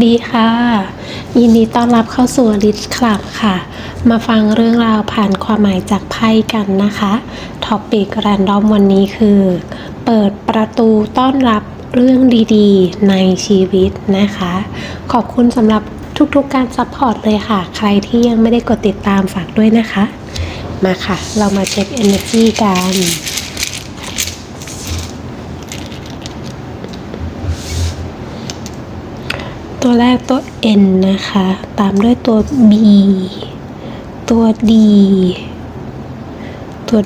ดีค่ะ ยินดีต้อนรับเข้าสู่ลิสคลับค่ะ มาฟังเรื่องราวผ่านความหมายจากไพ่กันนะคะท็อปิกแรนดอมวันนี้คือ เปิดประตูต้อนรับเรื่องดีๆ ในชีวิตนะคะ ขอบคุณสำหรับทุกๆการซัพพอร์ตเลยค่ะ ใครที่ยังไม่ได้กดติดตามฝากด้วยนะคะ มาค่ะ เรามาเช็ค Energy กัน ตัวแรกตัว N นะคะ ตามด้วยตัว B ตัว D ตัว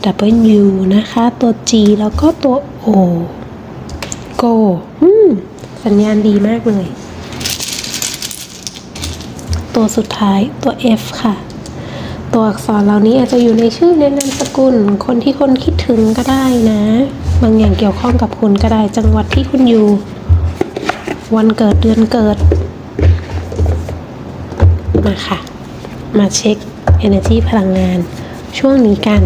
W นะคะ ตัว G แล้วก็ตัว O Go อืม สัญญาณดีมากเลย ตัวสุดท้ายตัว F ค่ะ ตัวอักษรเหล่านี้อาจจะอยู่ในชื่อในนามสกุล คนที่คนคิดถึงก็ได้นะ บางอย่างเกี่ยวข้องกับคุณก็ได้ จังหวัดที่คุณอยู่วันเกิดเดือนเกิด มาค่ะ มาเช็ค energy พลังงาน ช่วงนี้กัน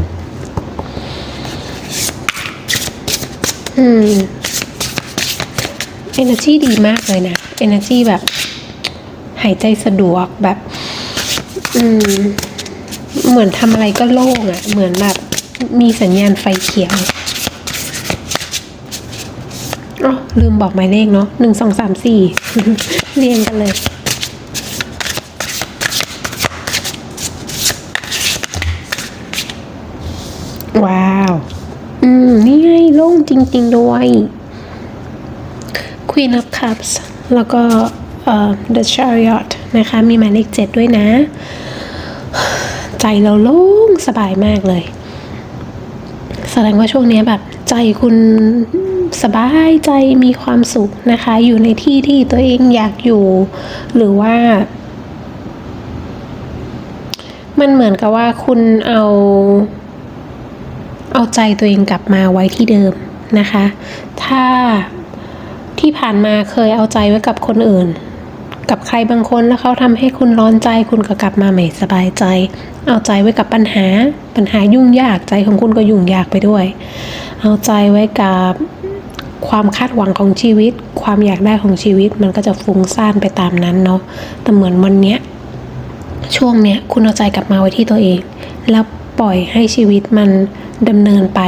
อืม energy ดีมากเลยนะ energy แบบ หายใจสะดวกแบบ อืม เหมือนทำอะไรก็โล่งอะ่ะ เหมือนแบบมีสัญญาณไฟเขียวอ๋อลืมบอกหมายเลขเนาะหนึ่งสองสามสี่เรียงกันเลย ว้าว อืม นี่ไงโล่ง จริง ๆ ด้วย Queen of Cups แล้วก็ The Chariot นะคะ มีหมายเลขเจ็ดด้วยนะ ใจเราโล่งสบายมากเลย แสดงว่าช่วงนี้แบบใจคุณสบายใจมีความสุขนะคะ อยู่ในที่ที่ตัวเองอยากอยู่ หรือว่า มันเหมือนกับว่าคุณเอา เอาใจตัวเองกลับมาไว้ที่เดิม นะคะ ถ้าที่ผ่านมาเคยเอาใจไว้กับคนอื่น กับใครบางคนแล้วเขาทำให้คุณร้อนใจ คุณก็กลับมาไม่สบายใจ เอาใจไว้กับปัญหา ปัญหายุ่งยากใจของคุณก็ยุ่งยากไปด้วย เอาใจไว้กับความคาดหวังของชีวิต ความอยากได้ของชีวิตมันก็จะฟุ้งซ่านไปตามนั้นเนาะแต่เหมือนวันเนี้ยช่วงเนี้ยคุณเอาใจกลับมาไว้ที่ตัวเอง แล้ว ปล่อยให้ชีวิตมันดำเนินไป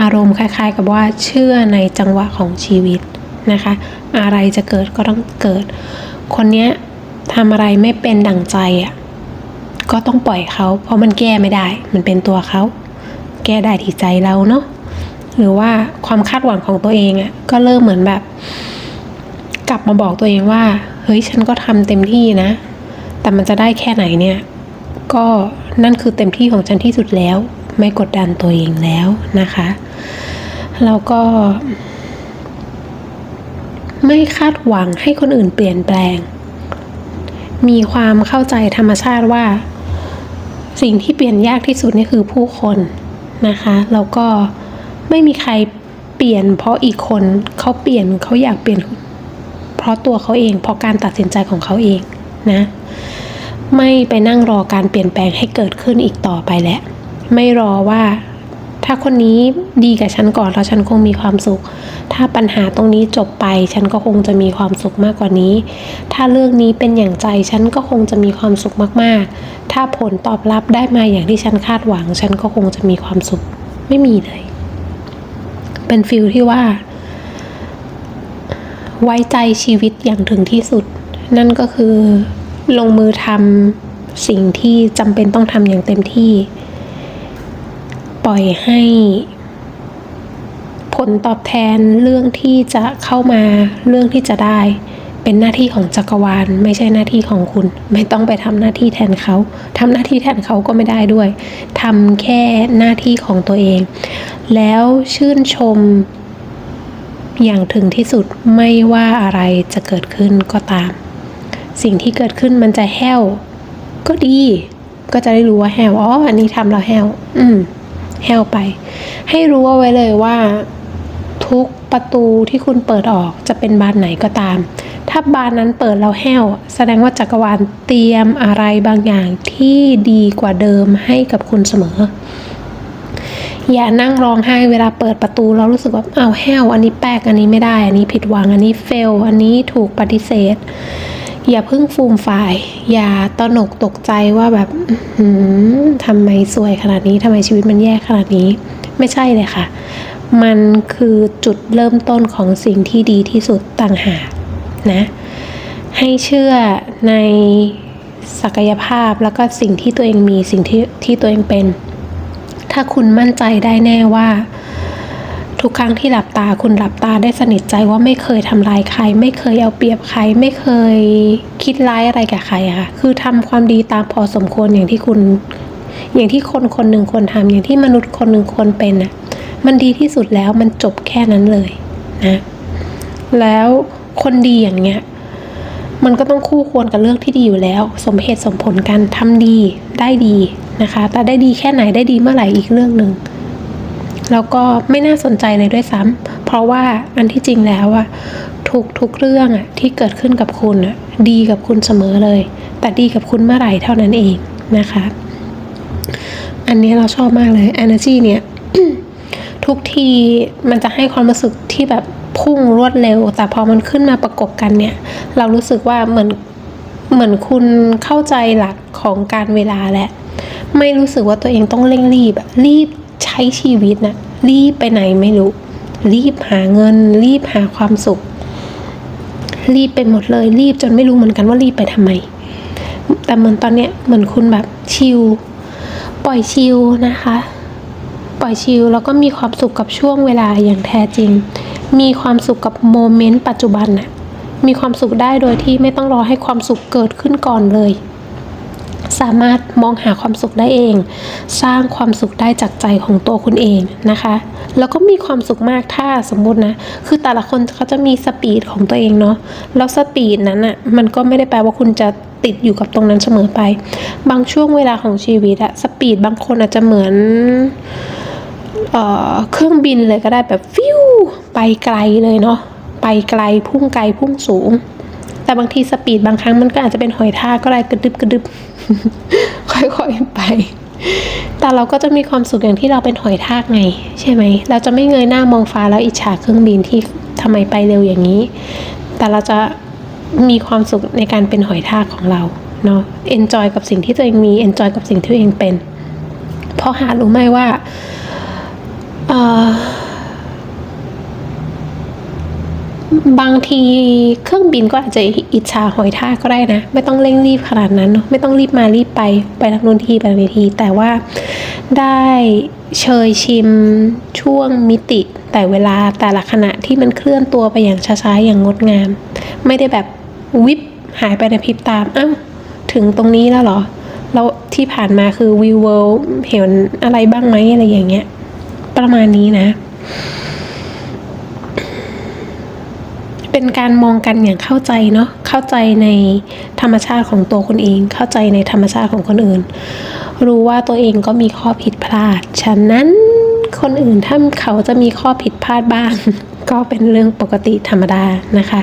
อารมณ์คล้าย ๆ กับว่าเชื่อในจังหวะของชีวิตนะคะ อะไรจะเกิดก็ต้องเกิด คนเนี้ยทำอะไรไม่เป็นดั่งใจอะก็ต้องปล่อยเขาเพราะมันแก้ไม่ได้ มันเป็นตัวเขา แก้ได้ที่ใจเราเนาะหรือว่าความคาดหวังของตัวเองอะก็เริ่มเหมือนแบบ กลับมาบอกตัวเองว่า เฮ้ยฉันก็ทำเต็มที่นะ แต่มันจะได้แค่ไหนเนี่ย ก็ นั่นคือเต็มที่ของฉันที่สุดแล้ว ไม่กดดันตัวเองแล้วนะคะแล้วก็ไม่คาดหวังให้คนอื่นเปลี่ยนแปลง มีความเข้าใจธรรมชาติว่า สิ่งที่เปลี่ยนยากที่สุดนี่คือผู้คนนะคะ แล้วก็ไม่มีใครเปลี่ยน เพราะอีกคนเขาเปลี่ยนเขาอยากเปลี่ยน เพราะตัวเขาเอง เพราะการตัดสินใจของเขาเองนะ ไม่ไปนั่งรอการเปลี่ยนแปลงให้เกิดขึ้นอีกต่อไปแล้วไม่รอว่า ถ้าคนนี้ดีกับฉันก่อนแล้วฉันคงมีความสุข ถ้าปัญหาตรงนี้จบไป ฉันก็คงจะมีความสุขมากกว่านี้ ถ้าเรื่องนี้เป็นอย่างใจฉันก็คงจะมีความสุขมากๆ ถ้าผลตอบรับได้มาอย่างที่ฉันคาดหวัง ฉันก็คงจะมีความสุขไม่มีเลย เป็นฟิลที่ว่า ไว้ใจชีวิตอย่างถึงที่สุด นั่นก็คือ ลงมือทำสิ่งที่จำเป็นต้องทำอย่างเต็มที่ ปล่อยให้ผลตอบแทนเรื่องที่จะเข้ามาเรื่องที่จะได้ เป็นหน้าที่ของจักรวาล ไม่ใช่หน้าที่ของคุณ ไม่ต้องไปทำหน้าที่แทนเขาทำหน้าที่แทนเขาก็ไม่ได้ด้วยทำแค่หน้าที่ของตัวเอง แล้วชื่นชมอย่างถึงที่สุดไม่ว่าอะไรจะเกิดขึ้นก็ตาม สิ่งที่เกิดขึ้นมันจะแห้ว ก็ดี ก็จะได้รู้ว่าแห้วอ๋ออันนี้ทำแล้วแห้ว อืมแห้วไป ให้รู้เอาไว้เลยว่า ทุกประตูที่คุณเปิดออกจะเป็นบานไหนก็ตาม ถ้าบานนั้นเปิดแล้วแห้ว แสดงว่าจักรวาลเตรียมอะไรบางอย่างที่ดีกว่าเดิมให้กับคุณเสมอ อย่านั่งร้องไห้เวลาเปิดประตูแล้วรู้สึกว่าเอ้าแห้ว อันนี้แปลกอันนี้ไม่ได้ อันนี้ผิดหวังอันนี้เฟล อันนี้ถูกปฏิเสธ อย่าเพิ่งฟูมฟาย อย่าตระหนกตกใจว่าแบบทำไมสวยขนาดนี้ทำไมชีวิตมันแย่ขนาดนี้ ไม่ใช่เลยค่ะ มันคือจุดเริ่มต้นของสิ่งที่ดีที่สุดต่างหากนะ ให้เชื่อในศักยภาพแล้วก็สิ่งที่ตัวเองมีสิ่งที่ที่ตัวเองเป็น ถ้าคุณมั่นใจได้แน่ว่า ทุกครั้งที่หลับตาคุณหลับตาได้สนิทใจว่าไม่เคยทำร้ายใคร ไม่เคยเอาเปรียบใคร ไม่เคยคิดร้ายอะไรกับใครอะค่ะคือทำความดีตามพอสมควรอย่างที่คุณ อย่างที่คนคนหนึ่งควรทำอย่างที่มนุษย์คนหนึ่งควรเป็นน่ะมันดีที่สุดแล้วมันจบแค่นั้นเลยนะแล้วคนดีอย่างเงี้ยมันก็ต้องคู่ควรกับเรื่องที่ดีอยู่แล้ว สมเหตุสมผลกันทำดีได้ดีนะคะ แต่ได้ดีแค่ไหนได้ดีเมื่อไหร่อีกเรื่องหนึ่ง แล้วก็ไม่น่าสนใจเลยด้วยซ้ำเพราะว่าอันที่จริงแล้วอะทุกทุกเรื่องอะที่เกิดขึ้นกับคุณอะดีกับคุณเสมอเลย แต่ดีกับคุณเมื่อไหร่เท่านั้นเองนะคะ อันนี้เราชอบมากเลย energy เนี่ยทุกทีมันจะให้ความรู้สึกที่แบบพุ่งรวดเร็ว แต่พอมันขึ้นมาประกบกันเนี่ย เรารู้สึกว่าเหมือนเหมือนคุณเข้าใจหลักของการเวลาและ ไม่รู้สึกว่าตัวเองต้องเร่งรีบรีบ ใช้ชีวิตนะรีบไปไหนไม่รู้ รีบหาเงิน รีบหาความสุข รีบไปหมดเลย รีบจนไม่รู้เหมือนกันว่ารีบไปทำไม แต่เหมือนตอนเนี้ยเหมือนคุณแบบชิลปล่อยชิลนะคะ ปล่อยชิลแล้วก็มีความสุขกับช่วงเวลาอย่างแท้จริง มีความสุขกับโมเมนต์ปัจจุบันน่ะมีความสุขได้โดยที่ไม่ต้องรอให้ความสุขเกิดขึ้นก่อนเลย สามารถมองหาความสุขได้เอง สร้างความสุขได้จากใจของตัวคุณเองนะคะ แล้วก็มีความสุขมากถ้าสมมุตินะ คือแต่ละคนเขาจะมีสปีดของตัวเองเนาะแล้วสปีดนั้นอะ่ะมันก็ไม่ได้แปลว่าคุณจะติดอยู่กับตรงนั้นเสมอไป บางช่วงเวลาของชีวิตอะสปีดบางคนอาจจะเหมือนเออเครื่องบินเลยก็ได้แบบฟิวไปไกลเลยเนาะไปไกลพุ่งไกลพุ่งสูง แต่บางทีสปีดบางครั้งมันก็อาจจะเป็นหอยทากก็ได้กระดึบกระดึบค่อยๆไป แต่เราก็จะมีความสุขอย่างที่เราเป็นหอยทากไง ใช่ไหม เราจะไม่เงยหน้ามองฟ้าแล้วอิจฉาเครื่องบินที่ทำไมไปเร็วอย่างนี้ แต่เราจะมีความสุขในการเป็นหอยทากของเราเนาะเอนจอยกับสิ่งที่ตัวเองมีเอนจอยกับสิ่งที่ตัวเองเป็น เพราะหารู้ไหมว่าเอ่อ บางทีเครื่องบินก็อาจจะอิจฉาหอยทากก็ได้นะ ไม่ต้องเร่งรีบขนาดนั้นเนอะไม่ต้องรีบมารีบไปไปทางนู้นทีไปทางนี้ที แต่ว่าได้เชยชิมช่วงมิติ แต่เวลาแต่ละขณะที่มันเคลื่อนตัวไปอย่างช้าๆอย่างงดงาม ไม่ได้แบบวิบหายไปในพริบตามอ้าวถึงตรงนี้แล้วเหรอ แล้วที่ผ่านมาคือวิวเวิลเห็นอะไรบ้างไหมอะไรอย่างเงี้ย ประมาณนี้นะ เป็นการมองกันอย่างเข้าใจเนาะเข้าใจในธรรมชาติของตัวคนเอง เข้าใจในธรรมชาติของคนอื่น รู้ว่าตัวเองก็มีข้อผิดพลาด ฉะนั้นคนอื่นถ้าเขาจะมีข้อผิดพลาดบ้าง ก็เป็นเรื่องปกติธรรมดานะคะ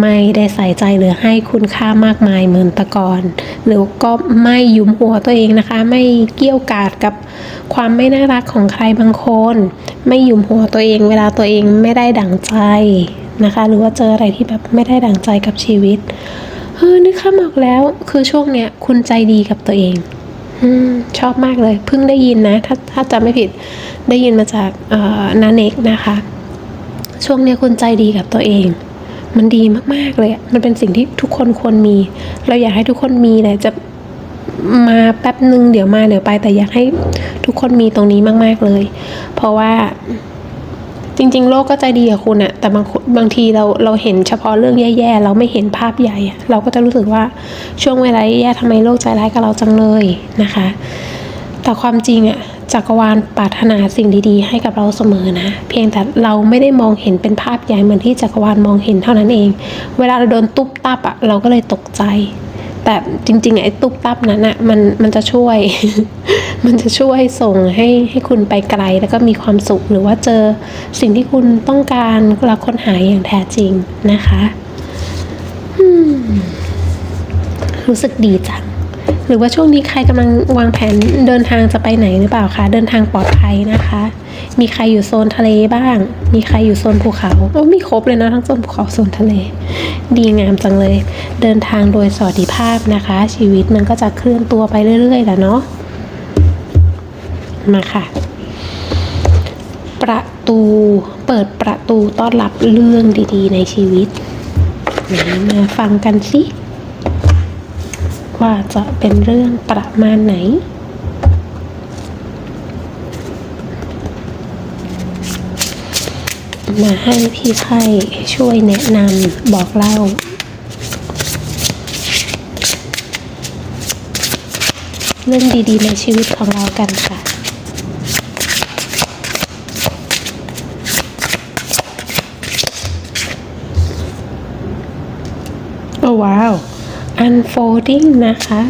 ไม่ได้ใส่ใจหรือให้คุณค่ามากมายเหมือนตะกอนหรือก็ไม่ยุมหัวตัวเองนะคะ ไม่เกี่ยวกาดกับความไม่น่ารักของใครบางคน ไม่ยุมหัวตัวเอง เวลาตัวเองไม่ได้ดั่งใจ นะคะ หรือว่าเจออะไรที่แบบไม่ได้ดั่งใจกับชีวิตเออนึกข้ามออกแล้ว คือช่วงเนี้ยคุณใจดีกับตัวเองอชอบมากเลย เพิ่งได้ยินนะ ถ้าถ้าจำไม่ผิดได้ยินมาจากนาเน็กนะคะ ช่วงเนี้ยคุณใจดีกับตัวเอง มันดีมากๆเลยมันเป็นสิ่งที่ทุกคนควรมี เราอยากให้ทุกคนมีแหละจะมาแป๊บหนึ่งเดี๋ยวมาเดี๋ยวไปแต่อยากให้ทุกคนมีตรงนี้มาก ๆเลย เพราะว่า จริง ๆ โลกก็ใจดีกับคุณอะแต่บางบางทีเราเราเห็นเฉพาะเรื่องแย่ๆ เราไม่เห็นภาพใหญ่ เราก็จะรู้สึกว่าช่วงเวลาแย่ทำไมโลกใจร้ายกับเราจังเลยนะคะ แต่ความจริงอะจักรวาลปรารถนาสิ่งดีๆ ให้กับเราเสมอนะ เพียงแต่เราไม่ได้มองเห็นเป็นภาพใหญ่เหมือนที่จักรวาลมองเห็นเท่านั้นเอง เวลาเราโดนตุ๊บตับอะเราก็เลยตกใจ แต่จริงๆไอ้ตุ๊บตับนั้นอะมันมันจะช่วย มันจะช่วยส่งให้ให้คุณไปไกลแล้วก็มีความสุขหรือว่าเจอสิ่งที่คุณต้องการและค้นหาอย่างแท้จริงนะคะรู้สึกดีจัง หรือว่าช่วงนี้ใครกำลังวางแผนเดินทางจะไปไหนหรือเปล่าคะ เดินทางปลอดภัยนะคะ มีใครอยู่โซนทะเลบ้าง มีใครอยู่โซนภูเขาโอ้มีครบเลยนะทั้งโซนภูเขาโซนทะเล ดีงามจังเลย เดินทางโดยสวัสดิภาพนะคะ ชีวิตมันก็จะเคลื่อนตัวไปเรื่อยๆแหละเนาะมาค่ะ ประตูเปิดประตูต้อนรับเรื่องดีๆ ในชีวิตไหนมาฟังกันสิ ว่าจะเป็นเรื่องประมาณไหน มาให้พี่ไพ่ช่วยแนะนำบอกเล่าเรื่องดีๆในชีวิตของเรากันค่ะ โอ้ว้าว folding นะคะ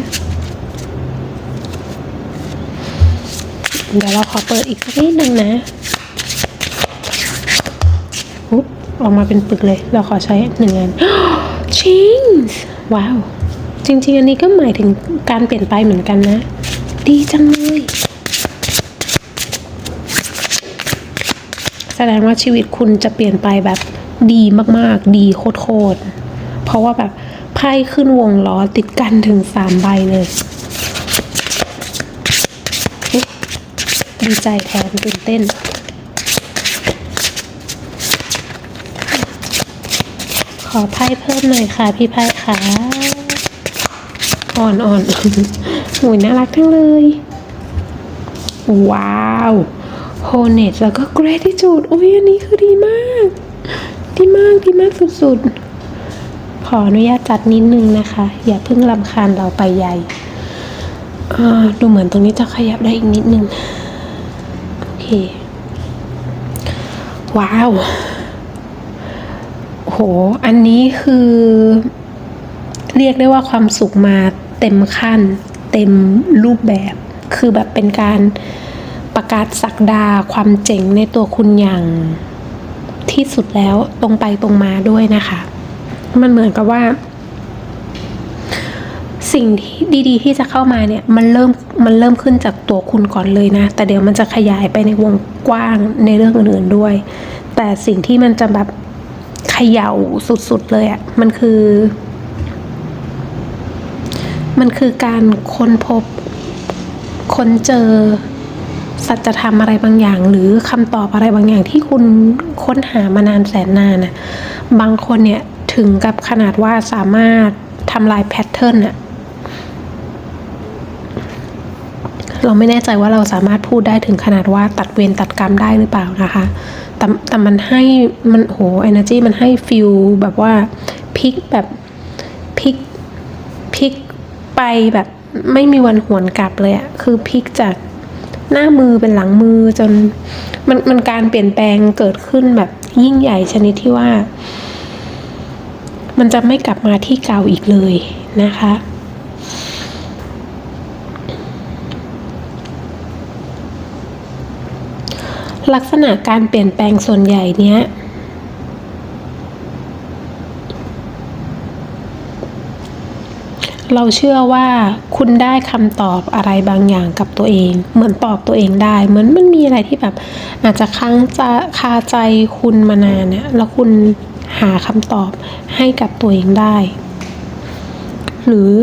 เดี๋ยวเราขอเปิดอีกสักนิดนึงนะอุ๊บออกมาเป็นปึกเลย เราขอใช้หนึ่งอัน change ว้าว จริง ๆ อันนี้ก็หมายถึงการเปลี่ยนไปเหมือนกันนะ ดีจังเลยแสดงว่าชีวิตคุณจะเปลี่ยนไปแบบดีมากๆ ดีโคตรๆ เพราะว่าแบบ ไพ่ขึ้นวงล้อติดกันถึงสามใบเลย ดีใจแทนตื่นเต้น ขอไพ่เพิ่มหน่อยค่ะ พี่ไพ่ค่ะอ่อนอ่อนหูยน่ารักทั้งเลย ว้าวโฮเนตแล้วก็ gratitude โอ้ยอันนี้คือดีมาก ดีมาก ดีมากสุดๆ ขออนุญาตจัดนิดนึงนะคะ อย่าเพิ่งรำคาญเราไปใหญ่ดูเหมือนตรงนี้จะขยับได้อีกนิดนึง โอเค ว้าวโห อันนี้คือ เรียกได้ว่าความสุขมาเต็มขั้น เต็มรูปแบบ คือแบบเป็นการประกาศสักดาความเจ๋งในตัวคุณอย่างที่สุดแล้วตรงไปตรงมาด้วยนะคะ มันเหมือนกับว่า สิ่งที่ดีๆ ที่จะเข้ามาเนี่ย มันเริ่มมันเริ่มขึ้นจากตัวคุณก่อนเลยนะ แต่เดี๋ยวมันจะขยายไปในวงกว้างในเรื่องอื่นๆด้วย แต่สิ่งที่มันจะแบบเขย่าสุดๆเลยอะ่ะมันคือ มันคือการค้นพบค้นเจอสัจธรรมอะไรบางอย่าง หรือคำตอบอะไรบางอย่างที่คุณค้นหามานานแสนนานนะบางคนเนี่ย ถึงกับขนาดว่าสามารถทำลายแพทเทิร์นน่ะเราไม่แน่ใจว่าเราสามารถพูดได้ถึงขนาดว่าตัดเวรตัดกรรมได้หรือเปล่านะคะ แต่แต่มันให้มันโห energy มันให้ฟิลแบบว่าพลิกแบบพลิกพลิกไปแบบไม่มีวันหวนกลับเลยอะคือพลิกจากหน้ามือเป็นหลังมือจนมันมันการเปลี่ยนแปลงเกิดขึ้นแบบยิ่งใหญ่ชนิดที่ว่า มันจะไม่กลับมาที่เก่าอีกเลยนะคะ ลักษณะการเปลี่ยนแปลงส่วนใหญ่เนี้ยเราเชื่อว่าคุณได้คำตอบอะไรบางอย่างกับตัวเอง เหมือนตอบตัวเองได้ เหมือนมันมีอะไรที่แบบ อาจจะค้างจะคาใจคุณมานานเนี่ยแล้วคุณ หาคำตอบให้กับตัวเองได้ หรือ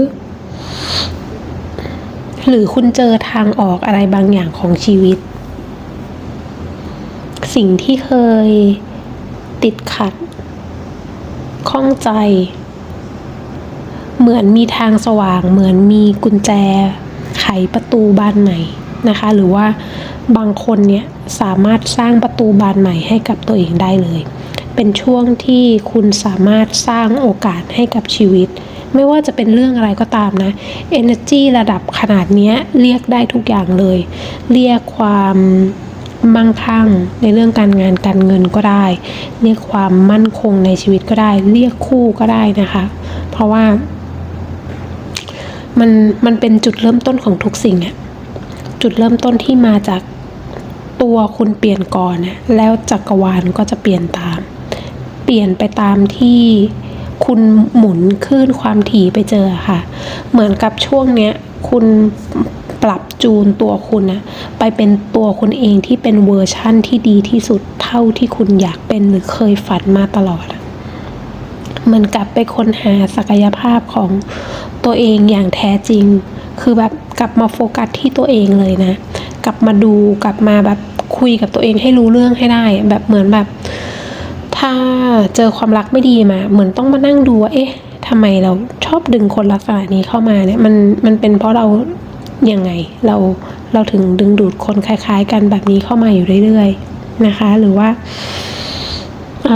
หรือคุณเจอทางออกอะไรบางอย่างของชีวิต สิ่งที่เคยติดขัดข้องใจ เหมือนมีทางสว่าง เหมือนมีกุญแจ ไขประตูบานใหม่นะคะ หรือว่าบางคนเนี่ยสามารถสร้างประตูบานใหม่ให้กับตัวเองได้เลย เป็นช่วงที่คุณสามารถสร้างโอกาสให้กับชีวิต ไม่ว่าจะเป็นเรื่องอะไรก็ตามนะ energy ระดับขนาดเนี้ยเรียกได้ทุกอย่างเลย เรียกความมั่งคั่งในเรื่องการงานการเงินก็ได้ เรียกความมั่นคงในชีวิตก็ได้ เรียกคู่ก็ได้นะคะ เพราะว่ามันมันเป็นจุดเริ่มต้นของทุกสิ่งอะจุดเริ่มต้นที่มาจากตัวคุณเปลี่ยนก่อนนะแล้วจักรวาลก็จะเปลี่ยนตาม เปลี่ยนไปตามที่คุณหมุนคลื่นความถี่ไปเจอค่ะ เหมือนกับช่วงเนี้ยคุณปรับจูนตัวคุณนะไปเป็นตัวคุณเองที่เป็นเวอร์ชั่นที่ดีที่สุดเท่าที่คุณอยากเป็นหรือเคยฝันมาตลอด เหมือนกับไปค้นหาศักยภาพของตัวเองอย่างแท้จริง คือแบบกลับมาโฟกัสที่ตัวเองเลยนะ กลับมาดูกลับมาแบบคุยกับตัวเองให้รู้เรื่องให้ได้ แบบเหมือนแบบ ถ้าเจอความรักไม่ดีมา เหมือนต้องมานั่งดูว่าเอ๊ะทำไมเราชอบดึงคนลักษณะนี้เข้ามาเนี่ยมันมันเป็นเพราะเรายังไงเราเราถึงดึงดูดคนคล้าย ๆ กันแบบนี้เข้ามาอยู่เรื่อยๆนะคะ หรือว่าเ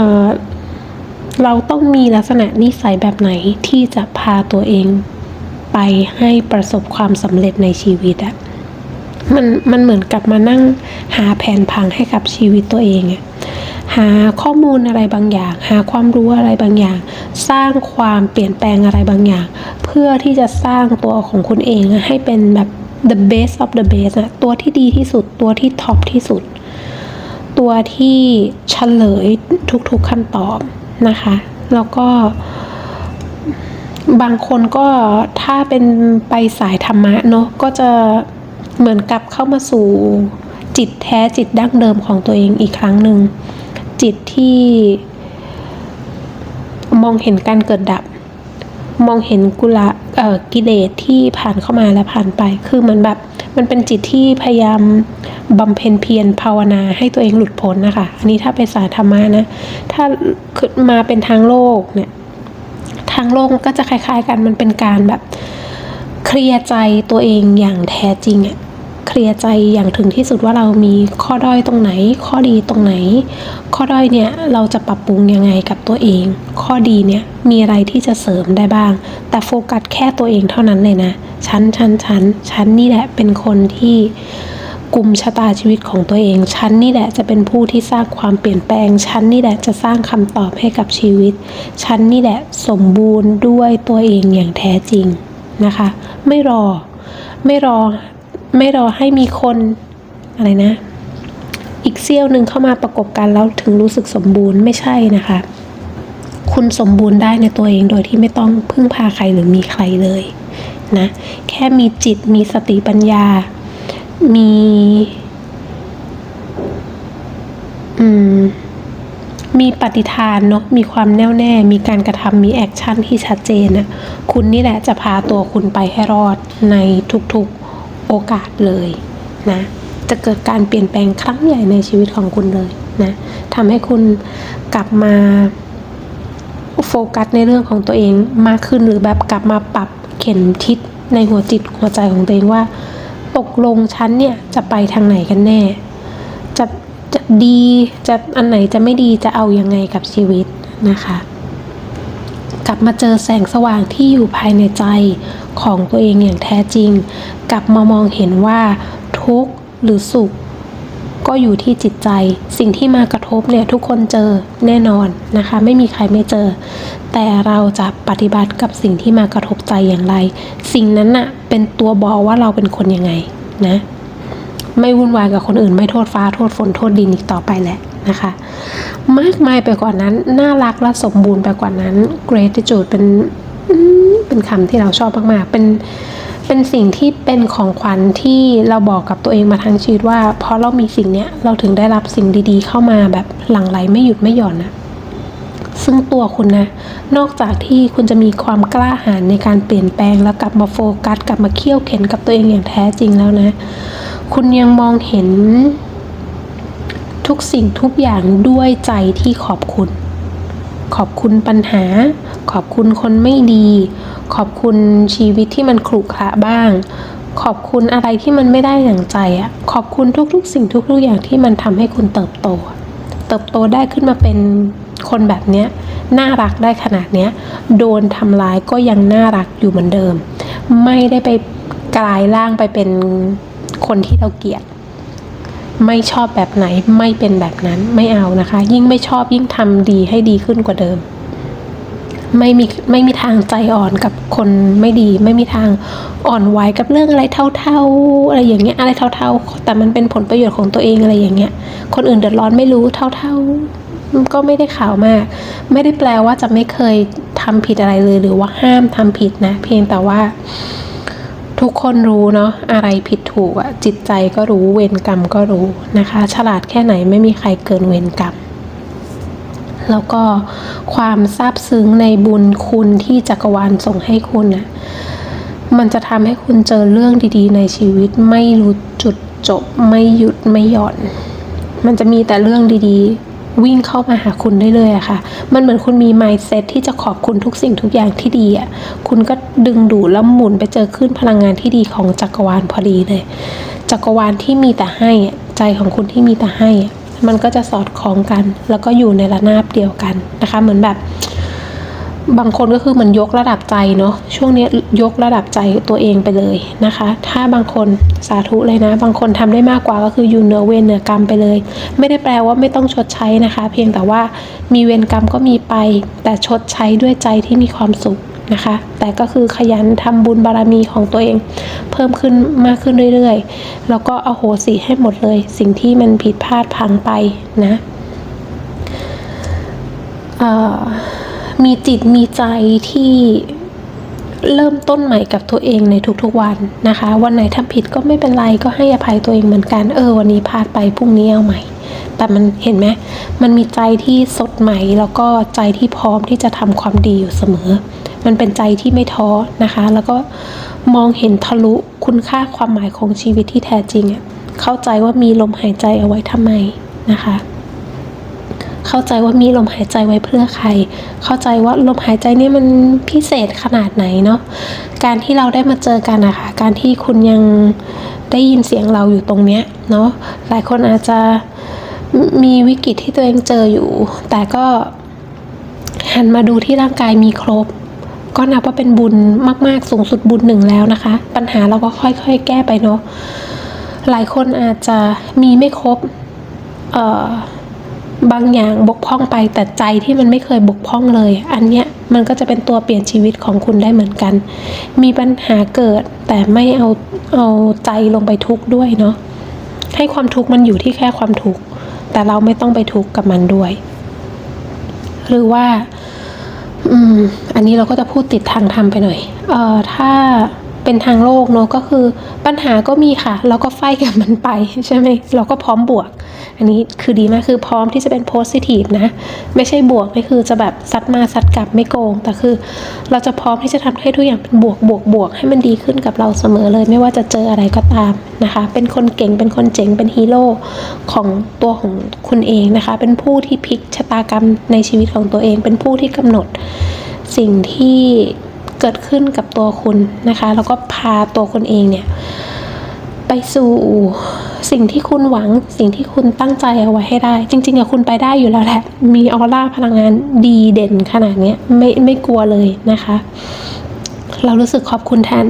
เราต้องมีลักษณะนิสัยแบบไหนที่จะพาตัวเองไปให้ประสบความสำเร็จในชีวิตอะมันมันเหมือนกับมานั่งหาแผนผังให้กับชีวิตตัวเองอะ หาข้อมูลอะไรบางอย่าง หาความรู้อะไรบางอย่าง สร้างความเปลี่ยนแปลงอะไรบางอย่าง เพื่อที่จะสร้างตัวของคุณเองให้เป็นแบบ the best of the best อะตัวที่ดีที่สุดตัวที่ท็อปที่สุด ตัวที่เฉลยทุกๆคำตอบนะคะ แล้วก็บางคนก็ถ้าเป็นไปสายธรรมะเนาะก็จะเหมือนกับเข้ามาสู่จิตแท้จิตดั้งเดิมของตัวเองอีกครั้งหนึ่ง จิตที่มองเห็นการเกิดดับ มองเห็นกุละกิเลสที่ผ่านเข้ามาและผ่านไป คือมือนแบบมันเป็นจิตที่พยายามบำเพ็ญเพียรภาวนาให้ตัวเองหลุดพ้นนะคะ อันนี้ถ้าเป็นสายธรรมะนะ ถ้าขึ้นมาเป็นทางโลกเนี่ย ทางโลกก็จะคล้าย ๆ กัน มันเป็นการแบบเคลียร์ใจตัวเองอย่างแท้จริงอะ เคลียร์ใจอย่างถึงที่สุดว่าเรามีข้อด้อยตรงไหน ข้อดีตรงไหน ข้อด้อยเนี่ยเราจะปรับปรุงยังไงกับตัวเอง ข้อดีเนี่ยมีอะไรที่จะเสริมได้บ้าง แต่โฟกัสแค่ตัวเองเท่านั้นเลยนะฉันฉันฉันฉันนี่แหละเป็นคนที่กลุ่มชะตาชีวิตของตัวเอง ฉันนี่แหละจะเป็นผู้ที่สร้างความเปลี่ยนแปลง ฉันนี่แหละจะสร้างคำตอบให้กับชีวิต ฉันนี่แหละสมบูรณ์ด้วยตัวเองอย่างแท้จริงนะคะ ไม่รอ ไม่รอ ไม่รอให้มีคนอะไรนะ อีกเสี้ยวหนึ่งเข้ามาประกบกันแล้วถึงรู้สึกสมบูรณ์ไม่ใช่นะคะ คุณสมบูรณ์ได้ในตัวเองโดยที่ไม่ต้องพึ่งพาใครหรือมีใครเลยนะ แค่มีจิตมีสติปัญญา มีอืมมีปฏิทานเนาะ มีความแน่วแน่ มีการกระทำ มีแอคชั่นที่ชัดเจนนะ คุณนี่แหละจะพาตัวคุณไปให้รอดในทุกๆ โอกาสเลยนะจะเกิดการเปลี่ยนแปลงครั้งใหญ่ในชีวิตของคุณเลยนะทำให้คุณกลับมาโฟกัสในเรื่องของตัวเองมากขึ้นหรือแบบกลับมาปรับเข็มทิศในหัวจิตหัวใจของตัวเองว่า ตกลงฉันเนี่ยจะไปทางไหนกันแน่ จะจะดีจะอันไหนจะไม่ดีจะเอายังไงกับชีวิตนะคะ กลับมาเจอแสงสว่างที่อยู่ภายในใจ ของตัวเองอย่างแท้จริง กลับมามองเห็นว่าทุกข์หรือสุข ก็อยู่ที่จิตใจ สิ่งที่มากระทบเนี่ยทุกคนเจอแน่นอนนะคะ ไม่มีใครไม่เจอ แต่เราจะปฏิบัติกับสิ่งที่มากระทบใจอย่างไร สิ่งนั้นน่ะเป็นตัวบอกว่าเราเป็นคนยังไงนะไม่วุ่นวายกับคนอื่นไม่โทษฟ้าโทษฝนโทษดินอีกต่อไปแหละนะคะ มากมายไปกว่านั้น น่ารักและสมบูรณ์ไปกว่านั้น gratitude เป็น เป็นคำที่เราชอบมากๆ เป็น เป็นสิ่งที่เป็นของขวัญที่เราบอกกับตัวเองมาทั้งชีวิตว่าเพราะเรามีสิ่งเนี้ยเราถึงได้รับสิ่งดีๆ เข้ามาแบบหลั่งไหลไม่หยุดไม่หย่อนนะซึ่งตัวคุณนะ นอกจากที่คุณจะมีความกล้าหาญในการเปลี่ยนแปลงแล้วกลับมาโฟกัสกลับมาเคี่ยวเข็นกับตัวเองอย่างแท้จริงแล้วนะ คุณยังมองเห็นทุกสิ่งทุกอย่างด้วยใจที่ขอบคุณ ขอบคุณปัญหา ขอบคุณคนไม่ดี ขอบคุณชีวิตที่มันขรุขระบ้าง ขอบคุณอะไรที่มันไม่ได้อย่างใจอะขอบคุณทุกๆ สิ่งทุกๆอย่างที่มันทำให้คุณเติบโต เติบโตได้ขึ้นมาเป็นคนแบบเนี้ยน่ารักได้ขนาดเนี้ยโดนทำร้ายก็ยังน่ารักอยู่เหมือนเดิม ไม่ได้ไปกลายร่างไปเป็นคนที่เราเกลียด ไม่ชอบแบบไหนไม่เป็นแบบนั้นไม่เอานะคะ ยิ่งไม่ชอบยิ่งทำดีให้ดีขึ้นกว่าเดิม ไม่มีไม่มีทางใจอ่อนกับคนไม่ดี ไม่มีทางอ่อนไหวกับเรื่องอะไรเท่าๆอะไรอย่างเงี้ยอะไรเท่าๆ แต่มันเป็นผลประโยชน์ของตัวเองอะไรอย่างเงี้ย คนอื่นเดือดร้อนไม่รู้เท่าๆ ก็ไม่ได้ข่าวมาก ไม่ได้แปลว่าจะไม่เคยทำผิดอะไรเลยหรือว่าห้ามทำผิดนะ เพียงแต่ว่า ทุกคนรู้เนาะอะไรผิดถูกอะจิตใจก็รู้เวรกรรมก็รู้นะคะ ฉลาดแค่ไหนไม่มีใครเกินเวรกรรมแล้วก็ความซาบซึ้งในบุญคุณที่จักรวาลส่งให้คุณน่ะมันจะทำให้คุณเจอเรื่องดีๆ ในชีวิตไม่รู้จุดจบไม่หยุดไม่หย่อน มันจะมีแต่เรื่องดีๆ วิ่งเข้ามาหาคุณได้เลยอะค่ะ มันเหมือนคุณมีไมค์เซตที่จะขอบคุณทุกสิ่งทุกอย่างที่ดีอะคุณก็ดึงดูดแล้วหมุนไปเจอขึ้นพลังงานที่ดีของจักรวาลพอดีเลย จักรวาลที่มีแต่ให้ใจของคุณที่มีแต่ให้ มันก็จะสอดคล้องกัน แล้วก็อยู่ในระนาบเดียวกันนะคะ เหมือนแบบ บางคนก็คือมันยกระดับใจเนาะช่วงนี้ยกระดับใจตัวเองไปเลยนะคะ ถ้าบางคนสาธุเลยนะ บางคนทำได้มากกว่าก็คืออยู่เหนือเวรเหนือกรรมไปเลย ไม่ได้แปลว่าไม่ต้องชดใช้นะคะ เพียงแต่ว่ามีเวรกรรมก็มีไป แต่ชดใช้ด้วยใจที่มีความสุขนะคะ แต่ก็คือขยันทำบุญบารมีของตัวเอง เพิ่มขึ้นมากขึ้นเรื่อยๆ แล้วก็อโหสิให้หมดเลย สิ่งที่มันผิดพลาดพังไปนะเอ่อ มีจิตมีใจที่เริ่มต้นใหม่กับตัวเองในทุกๆวันนะคะ วันไหนทำผิดก็ไม่เป็นไรก็ให้อภัยตัวเองเหมือนกัน เออ วันนี้พลาดไปพรุ่งนี้เอาใหม่ แต่มันเห็นไหมมันมีใจที่สดใหม่ แล้วก็ใจที่พร้อมที่จะทำความดีอยู่เสมอ มันเป็นใจที่ไม่ท้อนะคะ แล้วก็มองเห็นทะลุคุณค่าความหมายของชีวิตที่แท้จริงอะเข้าใจว่ามีลมหายใจเอาไว้ทำไมนะคะ เข้าใจว่ามีลมหายใจไว้เพื่อใคร เข้าใจว่าลมหายใจนี่มันพิเศษขนาดไหนเนาะการที่เราได้มาเจอกันนะคะการที่คุณยังได้ยินเสียงเราอยู่ตรงเนี้ยเนาะหลายคนอาจจะมีวิกฤตที่ตัวเองเจออยู่ แต่ก็หันมาดูที่ร่างกายมีครบ ก็นับว่าเป็นบุญมากๆ สูงสุดบุญหนึ่งแล้วนะคะ ปัญหาเราก็ค่อยๆ แก้ไปเนาะหลายคนอาจจะมีไม่ครบ เอ่อ บางอย่างบกพร่องไปแต่ใจที่มันไม่เคยบกพร่องเลย อันเนี้ยมันก็จะเป็นตัวเปลี่ยนชีวิตของคุณได้เหมือนกัน มีปัญหาเกิดแต่ไม่เอาเอาใจลงไปทุกข์ด้วยเนาะให้ความทุกข์มันอยู่ที่แค่ความทุกข์แต่เราไม่ต้องไปทุกข์กับมันด้วย หรือว่า อืม อันนี้เราก็จะพูดติดทางธรรมไปหน่อย เอ่อถ้า เป็นทางโลกเนอะก็คือปัญหาก็มีค่ะเราก็ไฟกับมันไปใช่ไหมเราก็พร้อมบวก อันนี้คือดีมากคือพร้อมที่จะเป็นโพสิทีฟนะ ไม่ใช่บวกไม่คือจะแบบซัดมาซัดกลับไม่โกง แต่คือ เราจะพร้อมที่จะทำให้ทุกอย่างเป็นบวกบวกบวกให้มันดีขึ้นกับเราเสมอเลย ไม่ว่าจะเจออะไรก็ตามนะคะ เป็นคนเก่งเป็นคนเจ๋งเป็นฮีโร่ของตัวของคุณเองนะคะ เป็นผู้ที่พลิกชะตากรรมในชีวิตของตัวเอง เป็นผู้ที่กำหนดสิ่งที่ เกิดขึ้นกับตัวคุณนะคะ แล้วก็พาตัวคุณเองเนี่ยไปสู่สิ่งที่คุณหวังสิ่งที่คุณตั้งใจเอาไว้ให้ได้ จริงๆอะคุณไปได้อยู่แล้วแหละ มีออร่าพลังงานดีเด่นขนาดนี้ไม่ไม่กลัวเลยนะคะ เรารู้สึกขอบคุณแทน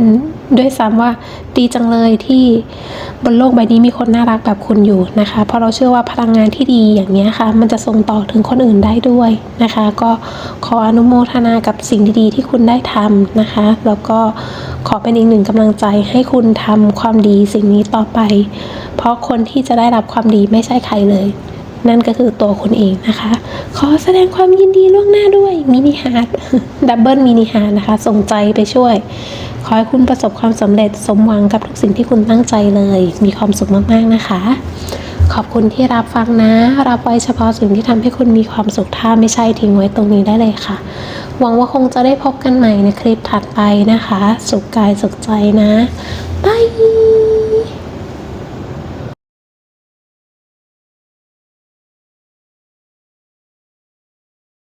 ด้วยซ้ำว่าดีจังเลยที่บนโลกใบนี้มีคนน่ารักแบบคุณอยู่นะคะ เพราะเราเชื่อว่าพลังงานที่ดีอย่างนี้ค่ะ มันจะส่งต่อถึงคนอื่นได้ด้วยนะคะ ก็ขออนุโมทนากับสิ่งดีๆ ที่คุณได้ทำนะคะ แล้วก็ขอเป็นอีกหนึ่งกำลังใจให้คุณทำความดีสิ่งนี้ต่อไป เพราะคนที่จะได้รับความดีไม่ใช่ใครเลย นั่นก็คือตัวคุณเองนะคะ ขอแสดงความยินดีล่วงหน้าด้วยมินิฮาร์ดดับเบิลมินิฮาร์ดนะคะ ส่งใจไปช่วย ขอให้คุณประสบความสำเร็จสมหวังกับทุกสิ่งที่คุณตั้งใจเลย มีความสุขมากๆนะคะ ขอบคุณที่รับฟังนะ รับไว้เฉพาะสิ่งที่ทำให้คุณมีความสุขถ้าไม่ใช่ทิ้งไว้ตรงนี้ได้เลยค่ะ หวังว่าคงจะได้พบกันใหม่ในคลิปถัดไปนะคะ สุขกายสุขใจนะบาย